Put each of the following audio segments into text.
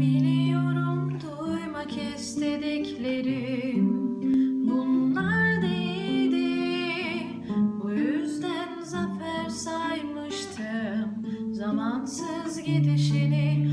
Biliyorum duymak istediklerim bunlar değildi. Bu yüzden zafer saymıştım zamansız gidişini.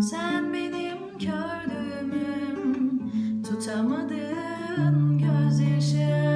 Sen benim kördüğümüm Tutamadığın gözyaşım.